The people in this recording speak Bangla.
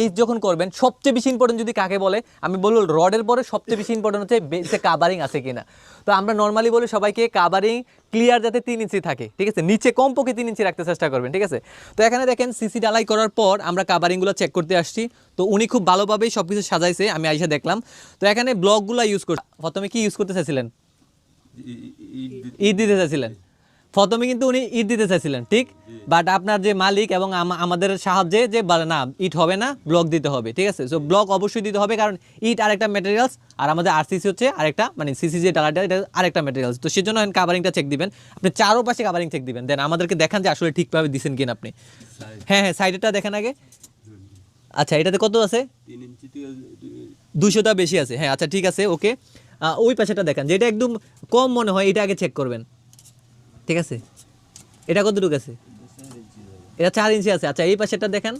এই যখন করবেন সবচেয়ে বেশি ইম্পর্টেন্ট যদি কাকে বলে আমি বলব রডের পরে সবচেয়ে বেশি ইম্পর্টেন্ট হচ্ছে বেসে কাভারিং আছে কিনা। তো আমরা নর্মালি বলি সবাইকে কাভারিং ক্লিয়ার যাতে তিন ইঞ্চি থাকে ঠিক আছে? নিচে কমপক্ষে তিন ইঞ্চি রাখতে চেষ্টা করবেন ঠিক আছে? তো এখানে দেখেন সিসি ডালাই করার পর আমরা কাভারিংগুলো চেক করতে আসছি। তো উনি খুব ভালোভাবেই সব কিছু সাজাইছে আমি আইসা দেখলাম। তো এখানে ব্লকগুলো ইউজ করছি প্রথমে কি ইউজ করতে চাইছিলেন? ঈদ দিতে চাইছিলেন। প্রথমে কিন্তু উনি ইট দিতে চাইছিলেন ঠিক? বাট আপনার যে মালিক এবং আমাদের সাহায্যে যে না ইট হবে না ব্লক দিতে হবে ঠিক আছে? সো ব্লক অবশ্যই দিতে হবে কারণ ইট আরেকটা ম্যাটেরিয়ালস আর আমাদের আরসিসি হচ্ছে আরেকটা মানে সিসি যে ডালাটা এটা আরেকটা ম্যাটেরিয়ালস তো সেজন্য কাভারিংটা চেক দিবেন। আপনি চারো পাশে কাভারিং চেক দিবেন। দেন আমাদেরকে দেখান যে আসলে ঠিকভাবে দিচ্ছেন কিনা আপনি। হ্যাঁ হ্যাঁ সাইডেরটা দেখেন আগে। আচ্ছা এটাতে কত আছে? দুশোটা বেশি আছে। হ্যাঁ আচ্ছা ঠিক আছে ওকে। ওই পাশেটা দেখেন যেটা একদম কম মনে হয় এটা আগে চেক করবেন। ঠিক আছে? এটা কতটুকু আছে? এটা চার ইঞ্চি আছে। আচ্ছা এই পাশেটা দেখেন।